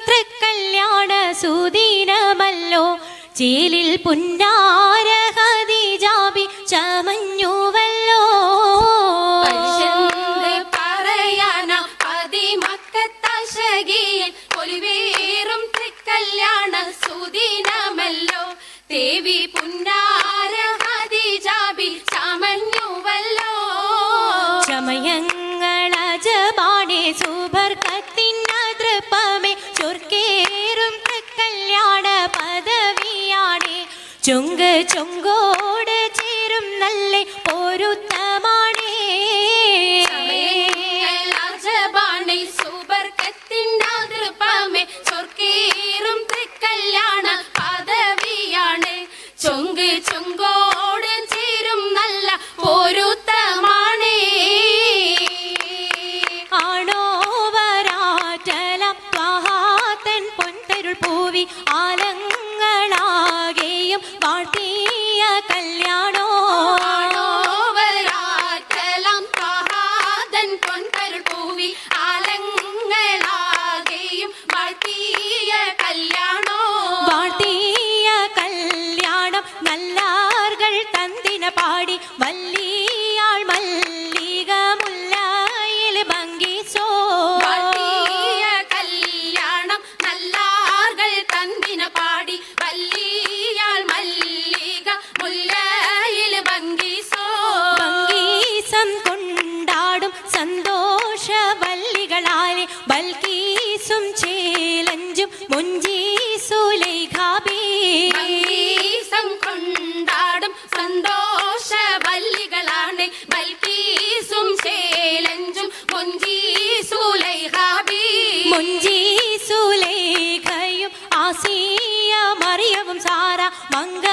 തൃക്കല്യാണ സുദീനമല്ലോ ചേലിൽ പുന്നാര ചൊങ്കോട് ചേരും നല്ല പൊരുത്തമാണേ கொஞ்சி சூலை காபி. கொண்டாடும் சந்தோஷ வல்லிகளானை பல்கீசும் சேலஞ்சும் கொஞ்சி சூலை காபி. மொஞ்சி சூலை கையும் ஆசியா மறியவும் சாரா மங்க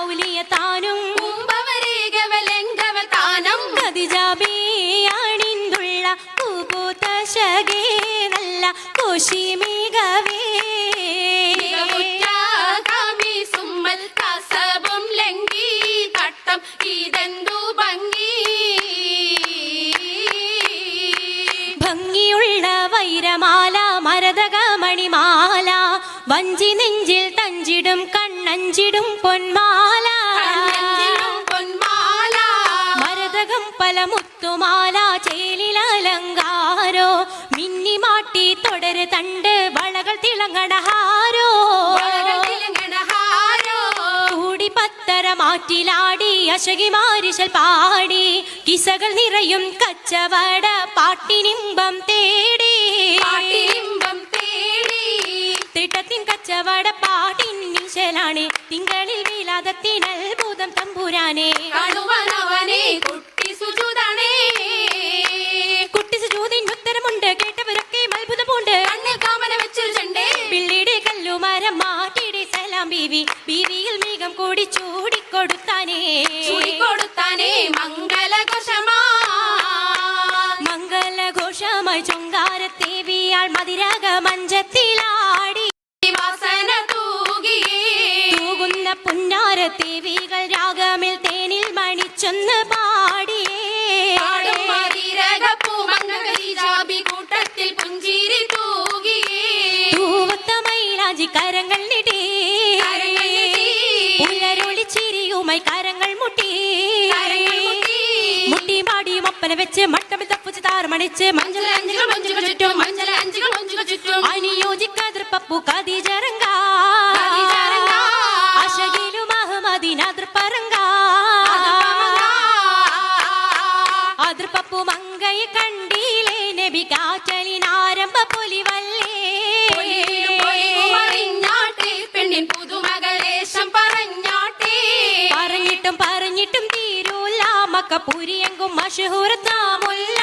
ഔലിയ താനും വഞ്ചി നെഞ്ചിൽ തഞ്ചിടും കണ്ണഞ്ചിടും പൊന്മാല. പൊന്മാല. മരതകം പല മുത്തുമാല ചേലിലലങ്കാരോ മിന്നിമാട്ടി തുടര് തണ്ട് വളകൾ തിളങ്ങണഹാരോ മാറ്റിലാടി അശകി മാരിശൽ പാടി. കിസകൾ നിറയും കച്ചവട പാട്ടിനിമ്പം തേടി. പാട്ടിൻ തിങ്കളിൽ തിങ്കളിൽ തിനൽ അത്ഭുതം തമ്പുരാനെ. കാണുവാനവനെ കുട്ടി സുജുതാണേ. കുട്ടി സുജൂതിൻ ഉത്തരമുണ്ട് കേട്ടവരൊക്കെ അത്ഭുതം പൂണ്ട് കണ്ണിൽ കാമന വെച്ചൊരു ചെണ്ടേ. പിള്ളിയുടെ കല്ലുമരം മാറ്റിയുടെ സലാം ബീവി ബീവിയിൽ മേഘം കൂടി ചൂടിക്കൊടുത്താനേ. ചുടിക്കൊടുത്താനേ മംഗലഘോഷമാ. മംഗലഘോഷമായി ചൊങ്കാരത്തേവിയാൾ മതിരാഗ മഞ്ചത്തിലാടി മണിച്ചൊന്ന് പാടിയേ പാടും കൂട്ടത്തിൽ പുഞ്ചിരി തൂകിയേ തൂവത്ത മൈലാജി കരങ്ങൾ നിടേ. പുലരൊളി ചിരിയുമായി കരങ്ങൾ മുട്ടി മുട്ടി. മുട്ടി മപ്പനെ വെച്ച് മട്ടമിൽ തപ്പിച്ച് താറുമണിച്ച് മഞ്ചല അഞ്ചുകൾ മഞ്ചുകൾ ചുറ്റും മഞ്ചല അഞ്ചുകൾ മഞ്ചുകൾ ചുറ്റും അനുയോജിക്കാതിർ പപ്പു കതിജറങ്ക. അശകിലും അഹമ്മദിനാതിർ വകൈ കണ്ടീലേ നബി കാറ്റലിനാരംഭ പൊലിവല്ലേ? പെണ്ണിൻ പുതുമകളേശം പറഞ്ഞാട്ടേ. പറഞ്ഞിട്ടും പറഞ്ഞിട്ടും തീരൂല്ല മക്ക പുരിയങ്കും മഷഹൂർ താമുല്ല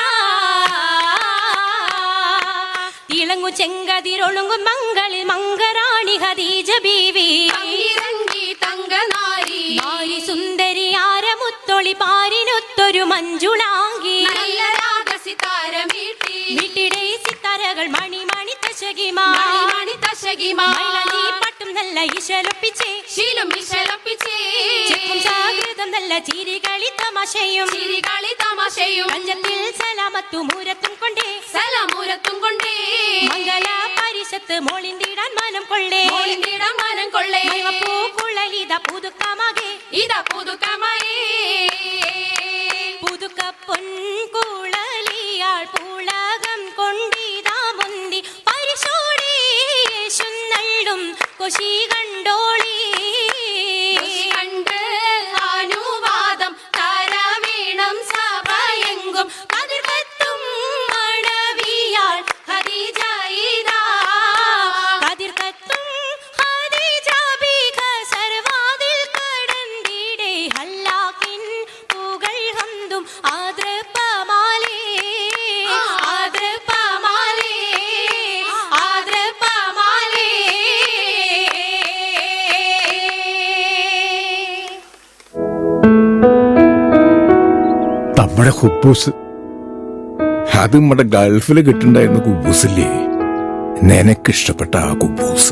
തിളങ്ങും ചെങ്കതിരൊളുങ്കും മംഗളിൽ മംഗരാണി ഹദീജ ബീവി. തങ്കനാരി. സുന്ദരി ആരമുത്തൊളി പാരിനൊത്തൊരു മഞ്ജുളാ. മണിമണി തശകിമാ. മണിമണി പട്ടും നല്ല ഈശലൊപ്പിച്ചേ. ശീലും വിശലപ്പിച്ചേ ചെക്കും സാകൃതം നല്ല ചിരികളി തമാശയും. ചിരികളി തമാശയും. കഞ്ചത്തിൽ സലാമത്തും മൂരത്തും കൊണ്ടേ. സലമൂരത്തും കൊണ്ടേ. മംഗല പരിശത്ത് മോളിന്തിടാൻ മനം കൊള്ളേ. മോളിന്തിടം മനം കൊള്ളേ. പൂക്കുഴലിത പുതുക്കമാകെ. ഇതാ പുതുക്കമയേ. പുതുക്ക ഹന്തും ആദ്രപ്പമാലേ ആദ്രപ്പമാലേ ആദ്രപ്പമാലേ നമ്മുടെ ഹുബൂസ് അത് നമ്മുടെ ഗൾഫിൽ കിട്ടുണ്ടായിരുന്ന കുബൂസില്ലേ? നിനക്കിഷ്ടപ്പെട്ട ആ കുബൂസ്.